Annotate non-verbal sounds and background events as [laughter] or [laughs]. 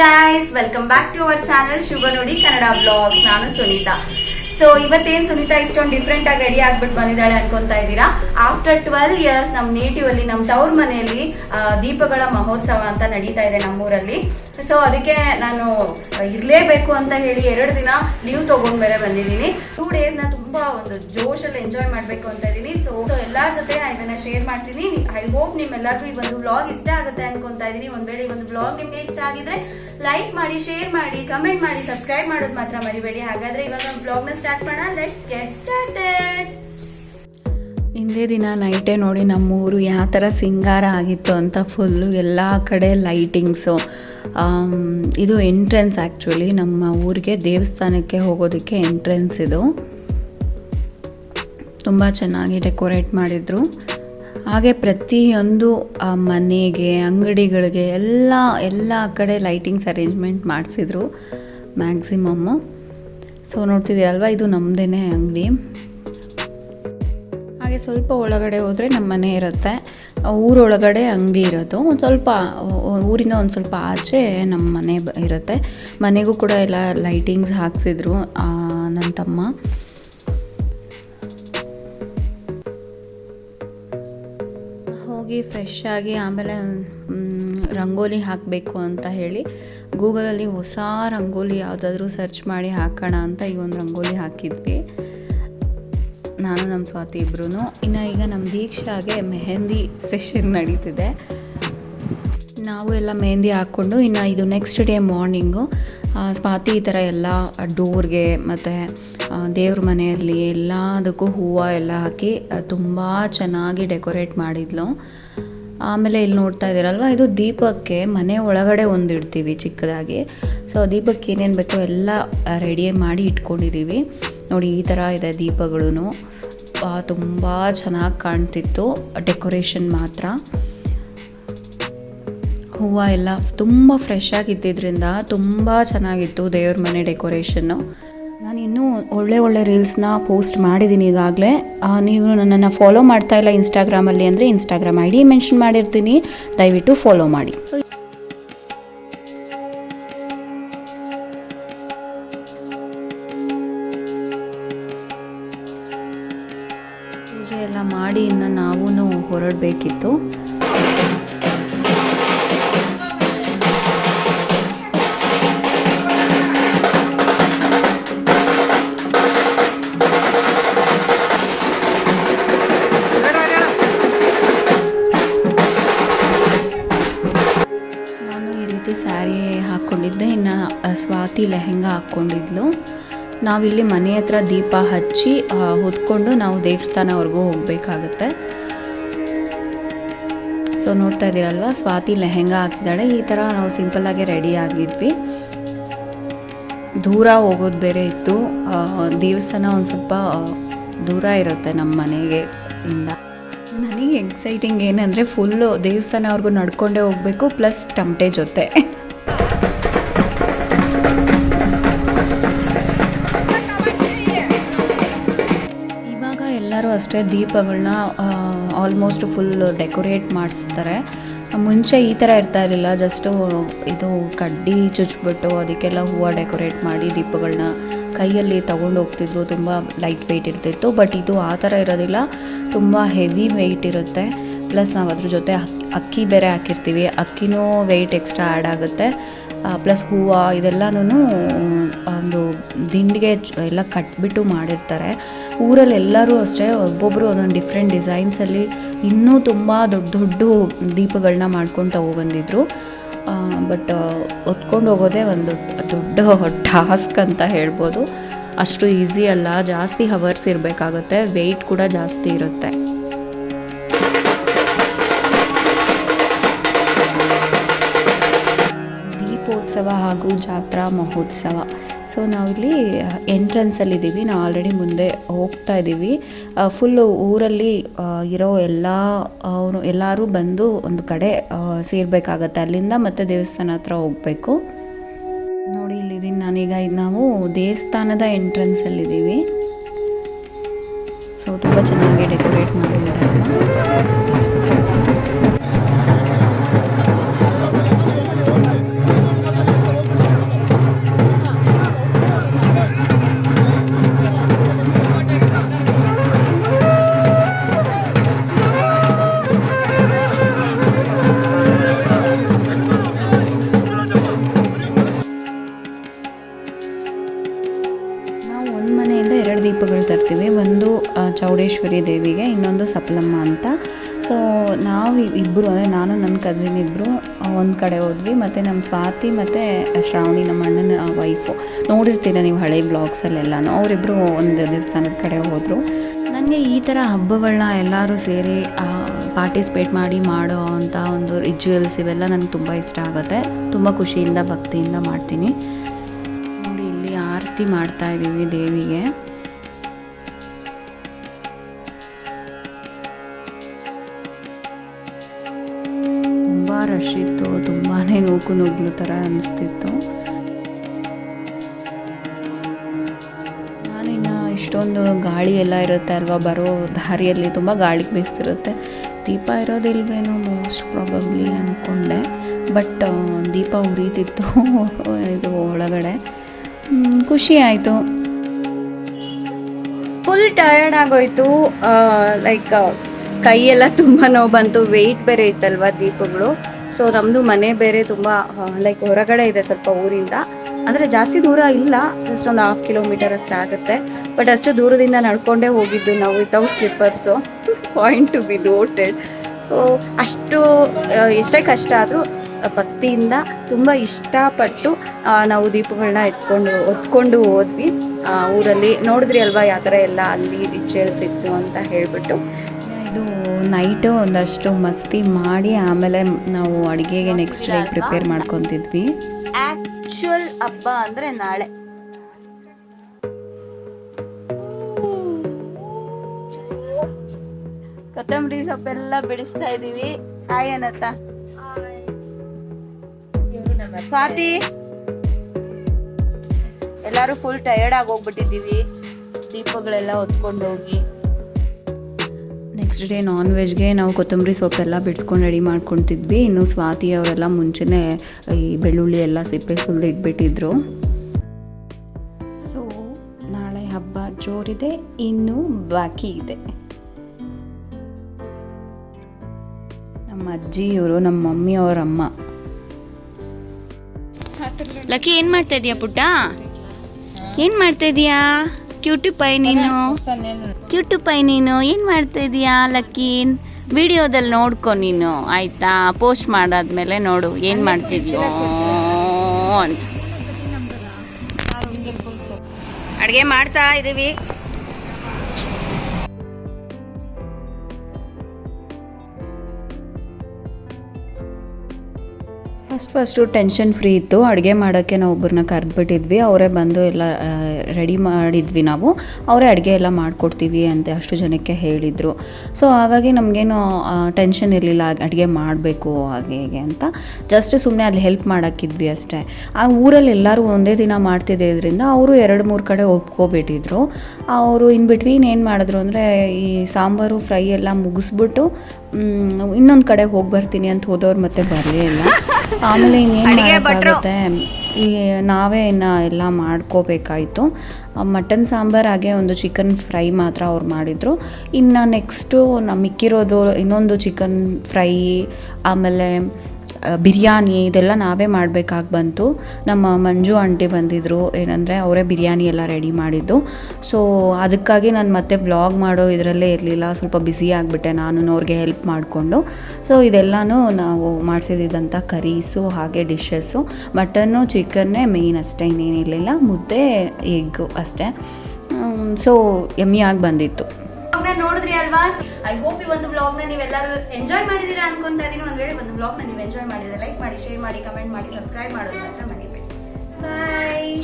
Guys welcome back to our channel Shubha ನೋಡಿ Kannada blogs ನಾನು Sunita. So ಇವತ್ತೇನು ಸುನೀತಾ ಇಷ್ಟೊಂದು ಡಿಫ್ರೆಂಟ್ ಆಗಿ ರೆಡಿ ಆಗ್ಬಿಟ್ಟು ಬಂದಿದ್ದಾಳೆ ಅನ್ಕೊಂತಾ ಇದ್ದೀರಾ? ಆಫ್ಟರ್ ಟ್ವೆಲ್ ಇಯರ್ಸ್ ನಮ್ಮ ನೇಟಿವ್ ಅಲ್ಲಿ ನಮ್ಮ ತವ್ರ ಮನೆಯಲ್ಲಿ ದೀಪಗಳ ಮಹೋತ್ಸವ ಅಂತ ನಡೀತಾ ಇದೆ ನಮ್ಮೂರಲ್ಲಿ. ಸೊ ಅದಕ್ಕೆ ನಾನು ಇರಲೇಬೇಕು ಅಂತ ಹೇಳಿ ಎರಡು ದಿನ ಲೀವ್ ತಗೊಂಡ್ಬೇರೆ ಬಂದಿದ್ದೀನಿ. ಟೂ ಡೇಸ್ನ ತುಂಬಾ ಒಂದು ಜೋಶಲ್ಲಿ ಎಂಜಾಯ್ ಮಾಡಬೇಕು ಅಂತ ಇದ್ದೀನಿ. ಸೊ ಎಲ್ಲಾ ಜೊತೆ ನಾನು ಇದನ್ನ ಶೇರ್ ಮಾಡ್ತೀನಿ. ಐ ಹೋಪ್ ನಿಮ್ಮೆಲ್ಲರಿಗೂ ಈ ಒಂದು ವ್ಲಾಗ್ ಇಷ್ಟ ಆಗುತ್ತೆ ಅನ್ಕೊಂತಾ ಇದ್ದೀನಿ. ಒಂದ್ ವೇಳೆ ಒಂದು ವ್ಲಾಗ್ ನಿಮ್ಗೆ ಇಷ್ಟ ಆಗಿದ್ರೆ ಲೈಕ್ ಮಾಡಿ ಶೇರ್ ಮಾಡಿ ಕಮೆಂಟ್ ಮಾಡಿ ಸಬ್ಸ್ಕ್ರೈಬ್ ಮಾಡೋದು ಮಾತ್ರ ಮರಿಬೇಡಿ. ಹಾಗಾದ್ರೆ ಇವಾಗ ವ್ಲಾಗ್ನ ಸ್ಟಾರ್ಟ್ ಮಾಡೋಣ. ಲೆಟ್ಸ್ ಗೆಟ್ ಸ್ಟಾರ್ಟೆಡ್ ಹಿಂದೆ ದಿನ ನೈಟೇ ನೋಡಿ ನಮ್ಮೂರು ಯಾವ ಥರ ಸಿಂಗಾರ ಆಗಿತ್ತು ಅಂತ ಫುಲ್ಲು ಎಲ್ಲ ಕಡೆ ಲೈಟಿಂಗ್ಸು ಇದು ಎಂಟ್ರೆನ್ಸ್ ಆ್ಯಕ್ಚುಲಿ ನಮ್ಮ ಊರಿಗೆ ದೇವಸ್ಥಾನಕ್ಕೆ ಹೋಗೋದಕ್ಕೆ ಎಂಟ್ರೆನ್ಸ್ ಇದು. ತುಂಬ ಚೆನ್ನಾಗಿ ಡೆಕೋರೇಟ್ ಮಾಡಿದರು. ಹಾಗೆ ಪ್ರತಿಯೊಂದು ಮನೆಗೆ, ಅಂಗಡಿಗಳಿಗೆ ಎಲ್ಲ ಎಲ್ಲ ಕಡೆ ಲೈಟಿಂಗ್ಸ್ ಅರೇಂಜ್ಮೆಂಟ್ ಮಾಡಿಸಿದ್ರು ಮ್ಯಾಕ್ಸಿಮಮ್ಮು ಸೊ, ನೋಡ್ತಿದ್ದೀರಲ್ವ, ಇದು ನಮ್ಮದೇ ಅಂಗಡಿ. ಹಾಗೆ ಸ್ವಲ್ಪ ಒಳಗಡೆ ಹೋದರೆ ನಮ್ಮ ಮನೆ ಇರುತ್ತೆ. ಊರೊಳಗಡೆ ಅಂಗಡಿ ಇರೋದು. ಒಂದು ಸ್ವಲ್ಪ, ಊರಿಂದ ಒಂದು ಸ್ವಲ್ಪ ಆಚೆ ನಮ್ಮ ಮನೆ ಇರುತ್ತೆ. ಮನೆಗೂ ಕೂಡ ಎಲ್ಲ ಲೈಟಿಂಗ್ಸ್ ಹಾಕ್ಸಿದ್ರು ನನ್ನ ತಮ್ಮ. ಹೋಗಿ ಫ್ರೆಶ್ ಆಗಿ ಆಮೇಲೆ ರಂಗೋಲಿ ಹಾಕಬೇಕು ಅಂತ ಹೇಳಿ ಗೂಗಲಲ್ಲಿ ಹೊಸ ರಂಗೋಲಿ ಯಾವುದಾದ್ರೂ ಸರ್ಚ್ ಮಾಡಿ ಹಾಕೋಣ ಅಂತ ಈ ಒಂದು ರಂಗೋಲಿ ಹಾಕಿದ್ವಿ. ನಾನು ನಮ್ಮ ಸ್ವಾತಿ ಇಬ್ಬರೂ ಇನ್ನು ಈಗ ನಮ್ಮ ದೀಕ್ಷಾಗೆ ಮೆಹಂದಿ ಸೆಷನ್ ನಡೀತಿದೆ. ನಾವು ಎಲ್ಲ ಮೆಹಂದಿ ಹಾಕ್ಕೊಂಡು ಇನ್ನು ಇದು ನೆಕ್ಸ್ಟ್ ಡೇ ಮಾರ್ನಿಂಗು ಸ್ವಾತಿ ಈ ಥರ ಎಲ್ಲ ಡೋರ್ಗೆ ಮತ್ತು ದೇವ್ರ ಮನೆಯಲ್ಲಿ ಎಲ್ಲದಕ್ಕೂ ಹೂವು ಎಲ್ಲ ಹಾಕಿ ತುಂಬ ಚೆನ್ನಾಗಿ ಡೆಕೋರೇಟ್ ಮಾಡಿದ್ಲು. ಆಮೇಲೆ ಇಲ್ಲಿ ನೋಡ್ತಾ ಇದ್ದೀರಲ್ವ, ಇದು ದೀಪಕ್ಕೆ ಮನೆ ಒಳಗಡೆ ಒಂದು ಇಡ್ತೀವಿ ಚಿಕ್ಕದಾಗಿ. ಸೊ ದೀಪಕ್ಕೆ ಏನೇನು ಬೇಕೋ ಎಲ್ಲ ರೆಡಿ ಮಾಡಿ ಇಟ್ಕೊಂಡಿದ್ದೀವಿ ನೋಡಿ, ಈ ಥರ ಇದೆ ದೀಪಗಳು ತುಂಬ ಚೆನ್ನಾಗಿ ಕಾಣ್ತಿತ್ತು ಡೆಕೋರೇಷನ್ ಮಾತ್ರ. ಹೂವು ಎಲ್ಲ ತುಂಬ ಫ್ರೆಶ್ ಆಗಿದ್ದಿದ್ರಿಂದ ತುಂಬ ಚೆನ್ನಾಗಿತ್ತು ದೇವ್ರ ಮನೆ ಡೆಕೋರೇಷನ್ನು ನಾನು ಇನ್ನೂ ಒಳ್ಳೆ ಒಳ್ಳೆ ರೀಲ್ಸ್ನ ಪೋಸ್ಟ್ ಮಾಡಿದ್ದೀನಿ ಈಗಾಗಲೇ. ನೀವು ನನ್ನನ್ನು ಫಾಲೋ ಮಾಡ್ತಾ ಇಲ್ಲ ಇನ್ಸ್ಟಾಗ್ರಾಮಲ್ಲಿ ಅಂದರೆ ಇನ್ಸ್ಟಾಗ್ರಾಮ್ ಐ ಡಿ ಮೆನ್ಷನ್ ಮಾಡಿರ್ತೀನಿ. ದಯವಿಟ್ಟು ಫಾಲೋ ಮಾಡಿ. ಪೂಜೆ ಎಲ್ಲ ಮಾಡಿ ಇನ್ನು ನಾವೂ ಹೊರಡಬೇಕಿತ್ತು. ಸ್ಯಾರಿ ಹಾಕ್ಕೊಂಡಿದ್ದೆ ಇನ್ನು ಸ್ವಾತಿ ಲೆಹೆಂಗಾ ಹಾಕ್ಕೊಂಡಿದ್ಲು ನಾವಿಲ್ಲಿ ಮನೆ ಹತ್ರ ದೀಪ ಹಚ್ಚಿ ಹೊತ್ಕೊಂಡು ನಾವು ದೇವಸ್ಥಾನವರೆಗೂ ಹೋಗಬೇಕಾಗತ್ತೆ. ಸೊ, ನೋಡ್ತಾ ಇದ್ದೀರಲ್ವ, ಸ್ವಾತಿ ಲೆಹೆಂಗಾ ಹಾಕಿದ್ದಾಳೆ. ಈ ಥರ ನಾವು ಸಿಂಪಲ್ಲಾಗಿ ರೆಡಿ ಆಗಿದ್ವಿ. ದೂರ ಹೋಗೋದು ಬೇರೆ ಇತ್ತು. ದೇವಸ್ಥಾನ ಒಂದು ಸ್ವಲ್ಪ ದೂರ ಇರುತ್ತೆ ನಮ್ಮ ಮನೆಗೆ ಇಂದ. ನನಗೆ ಎಕ್ಸೈಟಿಂಗ್ ಏನಂದರೆ ಫುಲ್ಲು ದೇವಸ್ಥಾನವರೆಗೂ ನಡ್ಕೊಂಡೇ ಹೋಗಬೇಕು, ಪ್ಲಸ್ ಟಮಟೆ ಜೊತೆ. ಅಷ್ಟೇ ದೀಪಗಳನ್ನ ಆಲ್ಮೋಸ್ಟ್ ಫುಲ್ ಡೆಕೋರೇಟ್ ಮಾಡಿಸ್ತಾರೆ. ಮುಂಚೆ ಈ ಥರ ಇರ್ತಾ ಇರಲಿಲ್ಲ ಜಸ್ಟು ಇದು ಕಡ್ಡಿ ಚುಚ್ಬಿಟ್ಟು ಅದಕ್ಕೆಲ್ಲ ಹೂವು ಡೆಕೋರೇಟ್ ಮಾಡಿ ದೀಪಗಳನ್ನ ಕೈಯಲ್ಲಿ ತಗೊಂಡು ಹೋಗ್ತಿದ್ರು, ತುಂಬ ಲೈಟ್ ವೆಯ್ಟ್ ಇರ್ತಿತ್ತು ಬಟ್ ಇದು ಆ ಥರ ಇರೋದಿಲ್ಲ, ತುಂಬ ಹೆವಿ ವೆಯ್ಟ್ ಇರುತ್ತೆ. ಪ್ಲಸ್ ನಾವು ಅದ್ರ ಜೊತೆ ಅಕ್- ಅಕ್ಕಿ ಬೇರೆ ಹಾಕಿರ್ತೀವಿ, ಅಕ್ಕಿನೂ ವೆಯ್ಟ್ ಎಕ್ಸ್ಟ್ರಾ ಆ್ಯಡ್ ಆಗುತ್ತೆ. ಪ್ಲಸ್ ಹೂವು ಇದೆಲ್ಲನೂ ಒಂದು ದಿಂಡಿಗೆ ಎಲ್ಲ ಕಟ್ಬಿಟ್ಟು ಮಾಡಿರ್ತಾರೆ. ಊರಲ್ಲಿ ಎಲ್ಲರೂ ಅಷ್ಟೇ ಒಬ್ಬೊಬ್ಬರು ಒಂದೊಂದು ಡಿಫ್ರೆಂಟ್ ಡಿಸೈನ್ಸಲ್ಲಿ ಇನ್ನೂ ತುಂಬ ದೊಡ್ಡ ದೊಡ್ಡ ದೀಪಗಳನ್ನ ಮಾಡ್ಕೊಂಡು ತಗೊಬಂದಿದ್ರು ಬಟ್ ಹೊತ್ಕೊಂಡು ಹೋಗೋದೇ ಒಂದು ದೊಡ್ಡ ಟಾಸ್ಕ್ ಅಂತ ಹೇಳ್ಬೋದು. ಅಷ್ಟು ಈಸಿ ಅಲ್ಲ, ಜಾಸ್ತಿ ಹವರ್ಸ್ ಇರಬೇಕಾಗುತ್ತೆ ವೆಯ್ಟ್ ಕೂಡ ಜಾಸ್ತಿ ಇರುತ್ತೆ. ದೀಪೋತ್ಸವ ಹಾಗೂ ಜಾತ್ರಾ ಮಹೋತ್ಸವ. ಸೊ ನಾವಿಲ್ಲಿ ಎಂಟ್ರೆನ್ಸಲ್ಲಿದ್ದೀವಿ ನಾವು ಆಲ್ರೆಡಿ ಮುಂದೆ ಹೋಗ್ತಾ ಇದ್ದೀವಿ. ಫುಲ್ಲು ಊರಲ್ಲಿ ಇರೋ ಎಲ್ಲ, ಅವರು ಎಲ್ಲರೂ ಬಂದು ಒಂದು ಕಡೆ ಸೇರಬೇಕಾಗತ್ತೆ. ಅಲ್ಲಿಂದ ಮತ್ತೆ ದೇವಸ್ಥಾನ ಹತ್ರ ಹೋಗಬೇಕು. ನೋಡಿ, ಇಲ್ಲಿದ್ದೀನಿ ನಾನೀಗ. ಇದು ನಾವು ದೇವಸ್ಥಾನದ ಎಂಟ್ರೆನ್ಸಲ್ಲಿದ್ದೀವಿ ಸೊ ತುಂಬ ಚೆನ್ನಾಗಿ ಡೆಕೋರೇಟ್ ಮಾಡಿದ್ದಾರೆ. ದೇವಿಗೆ ಇನ್ನೊಂದು ಸಪ್ಲಮ್ಮ ಅಂತ. ಸೊ ನಾವು ಇಬ್ಬರು ಅಂದರೆ ನಾನು ನನ್ನ ಕಸಿನ್ ಇಬ್ಬರು ಒಂದು ಕಡೆ ಹೋದ್ವಿ. ಮತ್ತು ನಮ್ಮ ಸ್ವಾತಿ ಮತ್ತು ಶ್ರಾವಣಿ, ನಮ್ಮ ಅಣ್ಣನ ವೈಫು ನೋಡಿರ್ತೀರ ನೀವು ಹಳೆ ಬ್ಲಾಗ್ಸಲ್ಲೆಲ್ಲನೂ ಅವರಿಬ್ಬರು ಒಂದು ದೇವಸ್ಥಾನದ ಕಡೆ ಹೋದರು. ನನಗೆ ಈ ಥರ ಹಬ್ಬಗಳನ್ನ ಎಲ್ಲರೂ ಸೇರಿ ಪಾರ್ಟಿಸಿಪೇಟ್ ಮಾಡಿ ಮಾಡೋ ಅಂಥ ಒಂದು ರಿಚುವಲ್ಸ್ ಇವೆಲ್ಲ ನನಗೆ ತುಂಬ ಇಷ್ಟ ಆಗುತ್ತೆ. ತುಂಬ ಖುಷಿಯಿಂದ, ಭಕ್ತಿಯಿಂದ ಮಾಡ್ತೀನಿ. ನೋಡಿ, ಇಲ್ಲಿ ಆರತಿ ಮಾಡ್ತಾ ಇದ್ದೀವಿ ದೇವಿಗೆ. ರಶ್ ಇತ್ತು ತುಂಬಾ ನೂಕು ನುಗ್ಲು ಥರ ಅನಿಸ್ತಿತ್ತು. ನಾನಿನ್ನು ಇಷ್ಟೊಂದು ಗಾಳಿ ಎಲ್ಲ ಇರುತ್ತೆ ಅಲ್ವಾ, ಬರೋ ದಾರಿಯಲ್ಲಿ ತುಂಬ ಗಾಳಿ ಬೀಸ್ತಿರುತ್ತೆ. ದೀಪ ಇರೋದಿಲ್ವೇನೋ ಮೋಸ್ಟ್ ಪ್ರಾಬಬ್ಲಿ ಅಂದ್ಕೊಂಡೆ ಬಟ್ ದೀಪ ಉರಿತಿತ್ತು [laughs] ಇದು ಒಳಗಡೆ. ಖುಷಿ ಆಯಿತು. ಫುಲ್ ಟಯರ್ಡ್ ಆಗೋಯ್ತು. ಲೈಕ್ ಕೈಯೆಲ್ಲ ತುಂಬ ನೋವು ಬಂತು ವೆಯ್ಟ್ ಬೇರೆ ಇತ್ತಲ್ವಾ ದೀಪಗಳು. ಸೊ ನಮ್ಮದು ಮನೆ ಬೇರೆ ತುಂಬ ಲೈಕ್ ಹೊರಗಡೆ ಇದೆ ಸ್ವಲ್ಪ ಊರಿಂದ. ಅಂದರೆ ಜಾಸ್ತಿ ದೂರ ಇಲ್ಲ ಜಸ್ಟ್ ಒಂದು ಹಾಫ್ ಕಿಲೋಮೀಟರ್ ಅಷ್ಟೇ ಆಗುತ್ತೆ. ಬಟ್ ಅಷ್ಟು ದೂರದಿಂದ ನಡ್ಕೊಂಡೇ ಹೋಗಿದ್ದು ನಾವು without slippers point to be noted so ಅಷ್ಟು ಎಷ್ಟೇ ಕಷ್ಟ ಆದರೂ ಭಕ್ತಿಯಿಂದ ತುಂಬ ಇಷ್ಟಪಟ್ಟು ನಾವು ದೀಪಗಳನ್ನ ಎತ್ಕೊಂಡು, ಹೊತ್ಕೊಂಡು ಹೋದ್ವಿ. ಊರಲ್ಲಿ ನೋಡಿದ್ರಿ ಅಲ್ವಾ ಯಾವ ಥರ ಎಲ್ಲ ಅಲ್ಲಿ ರಿಚುವಲ್ಸ್ ಇತ್ತು ಅಂತ ಹೇಳ್ಬಿಟ್ಟು. ಇದು ನೈಟು ಒಂದಷ್ಟು ಮಸ್ತಿ ಮಾಡಿ ಆಮೇಲೆ ನಾವು ಅಡುಗೆಗೆ ನೆಕ್ಸ್ಟ್ ಡೇ ಪ್ರಿಪೇರ್ ಮಾಡ್ಕೊತಿದ್ವಿ. ಆ್ಯಕ್ಚುಯಲ್ ಹಬ್ಬ ಅಂದರೆ ನಾಳೆ. ಕೊತ್ತಂಬರಿ ಸೊಪ್ಪೆಲ್ಲ ಬಿಡಿಸ್ತಾ ಇದೀವಿ. ಹಾಯ್ ಏನತ್ತ ಸ್ವಾತಿ. ಎಲ್ಲರೂ ಫುಲ್ ಟಯರ್ಡ್ ಆಗಿ ಹೋಗ್ಬಿಟ್ಟಿದ್ದೀವಿ. ದೀಪಗಳೆಲ್ಲ ಹೊತ್ಕೊಂಡು ಹೋಗಿ ನೆಕ್ಸ್ಟ್ ಡೇ ನಾನ್ ವೆಜ್ಗೆ ನಾವು ಕೊತ್ತಂಬರಿ ಸೊಪ್ಪೆಲ್ಲ ಬಿಡಿಸ್ಕೊಂಡು ರೆಡಿ ಮಾಡ್ಕೊತಿದ್ವಿ. ಇನ್ನು ಸ್ವಾತಿ ಅವರೆಲ್ಲ ಮುಂಚೆನೇ ಈ ಬೆಳ್ಳುಳ್ಳಿ ಎಲ್ಲ ಸಿಪ್ಪೆ ಸುಲ್ದು ಇಟ್ಬಿಟ್ಟಿದ್ರು. ಸೊ ನಾಳೆ ಹಬ್ಬ ಜೋರಿದೆ ಇನ್ನು ಬಾಕಿ ಇದೆ. ನಮ್ಮ ಅಜ್ಜಿ ಇವರು ನಮ್ಮ ಮಮ್ಮಿ ಅವ್ರ ಅಮ್ಮ. ಲಕ್ಕಿ ಏನ್ ಮಾಡ್ತಾ ಇದೀಯಾ ಪುಟ್ಟ? ಏನ್ ಮಾಡ್ತಾ ಇದೀಯಾ? ಕ್ಯೂಟಿ ಪೈ ನೀನು? ಕ್ಯೂಟು ಪೈ ನೀನು. ಏನು ಮಾಡ್ತಾ ಇದೀಯಾ ಲಕ್ಕೀನ್ ವಿಡಿಯೋದಲ್ಲಿ ನೋಡ್ಕೊ ನೀನು, ಆಯ್ತಾ? ಪೋಸ್ಟ್ ಮಾಡಾದ್ಮೇಲೆ ನೋಡು, ಏನು ಮಾಡ್ತಿದ್ಯೋ ಅಂತ. ಅಡುಗೆ ಮಾಡ್ತಾ ಇದ್ದೀವಿ ಫಸ್ಟ್ ಫಸ್ಟು ಟೆನ್ಷನ್ ಫ್ರೀ ಇತ್ತು. ಅಡುಗೆ ಮಾಡೋಕ್ಕೆ ನಾವು ಒಬ್ಬರನ್ನ ಕರೆದ್ಬಿಟ್ಟಿದ್ವಿ. ಅವರೇ ಬಂದು ಎಲ್ಲ ರೆಡಿ ಮಾಡಿದ್ವಿ ನಾವು. ಅವರೇ ಅಡುಗೆ ಎಲ್ಲ ಮಾಡಿಕೊಡ್ತೀವಿ ಅಂತ ಅಷ್ಟು ಜನಕ್ಕೆ ಹೇಳಿದರು. ಸೊ ಹಾಗಾಗಿ ನಮಗೇನು ಟೆನ್ಷನ್ ಇರಲಿಲ್ಲ ಅಡುಗೆ ಮಾಡಬೇಕು ಹಾಗೆ ಹೀಗೆ ಅಂತ. ಜಸ್ಟ್ ಸುಮ್ಮನೆ ಅಲ್ಲಿ ಹೆಲ್ಪ್ ಮಾಡೋಕ್ಕಿದ್ವಿ ಅಷ್ಟೇ. ಆ ಊರಲ್ಲಿ ಎಲ್ಲರೂ ಒಂದೇ ದಿನ ಮಾಡ್ತಿದ್ದರಿಂದ ಅವರು ಎರಡು ಮೂರು ಕಡೆ ಒಪ್ಕೋಬಿಟ್ಟಿದ್ರು. ಅವರು ಇನ್ ಬಿಟ್ವೀನ್ ಏನು ಮಾಡಿದ್ರು ಅಂದರೆ ಈ ಸಾಂಬಾರು ಫ್ರೈ ಎಲ್ಲ ಮುಗಿಸ್ಬಿಟ್ಟು ಇನ್ನೊಂದು ಕಡೆ ಹೋಗಿ ಬರ್ತೀನಿ ಅಂತ ಹೋದವ್ರು ಮತ್ತೆ ಬರಲೇ ಇಲ್ಲ. ಆಮೇಲೆ ಇನ್ನೇನು ಮಾಡೋಕ್ಕಾಗುತ್ತೆ? ಈ ನಾವೇ ಇನ್ನು ಎಲ್ಲ ಮಾಡ್ಕೋಬೇಕಾಯಿತು. ಮಟನ್ ಸಾಂಬಾರು ಹಾಗೆ ಒಂದು ಚಿಕನ್ ಫ್ರೈ ಮಾತ್ರ ಅವ್ರು ಮಾಡಿದರು. ಇನ್ನು ನೆಕ್ಸ್ಟು ನಮ್ಮ ಮಿಕ್ಕಿರೋದು ಇನ್ನೊಂದು ಚಿಕನ್ ಫ್ರೈ ಆಮೇಲೆ ಬಿರಿಯಾನಿ, ಇದೆಲ್ಲ ನಾವೇ ಮಾಡಬೇಕಾಗಿ ಬಂತು. ನಮ್ಮ ಮಂಜು ಆಂಟಿ ಬಂದಿದ್ದರು ಏನಂದರೆ ಅವರೇ ಬಿರಿಯಾನಿ ಎಲ್ಲ ರೆಡಿ ಮಾಡಿದ್ದು. ಸೊ ಅದಕ್ಕಾಗಿ ನಾನು ಮತ್ತೆ ಬ್ಲಾಗ್ ಮಾಡೋ ಇದರಲ್ಲೇ ಇರಲಿಲ್ಲ. ಸ್ವಲ್ಪ ಬ್ಯುಸಿ ಆಗಿಬಿಟ್ಟೆ. ನಾನು ಅವ್ರಿಗೆ ಹೆಲ್ಪ್ ಮಾಡಿಕೊಂಡು. ಸೊ ಇದೆಲ್ಲನೂ ನಾವು ಮಾಡಿಸಿದಂಥ ಕರೀಸು ಹಾಗೆ ಡಿಶಸ್ಸು ಮಟನ್ನು ಚಿಕನ್ನೇ ಮೇಯ್ನ್ ಅಷ್ಟೇ ಇನ್ನೇನಿರಲಿಲ್ಲ ಮುದ್ದೆ ಎಗ್ಗು ಅಷ್ಟೇ. ಸೊ ಎಮ್ಮಿಯಾಗಿ ಬಂದಿತ್ತು. ನೋಡಿದ್ರಿ ಅಲ್ವಾ? ಐ ಹೋಪ್ ಈ ಒಂದು ಬ್ಲಾಗ್ನ ನೀವೆಲ್ಲರೂ ಎಂಜಾಯ್ ಮಾಡಿದೀರಾ ಅನ್ಕೊಂತ ಇದೀನಿ. ಒಂದ್ ವೇಳೆ ಒಂದು ಬ್ಲಾಗ್ನ ನೀವು ಎಂಜಾಯ್ ಮಾಡಿದ್ರೆ ಲೈಕ್ ಮಾಡಿ ಶೇರ್ ಮಾಡಿ ಕಮೆಂಟ್ ಮಾಡಿ ಸಬ್ಸ್ಕ್ರೈಬ್ ಮಾಡೋದು ಮಾತ್ರ ಮರಿಬೇಡಿ. ಬಾಯ್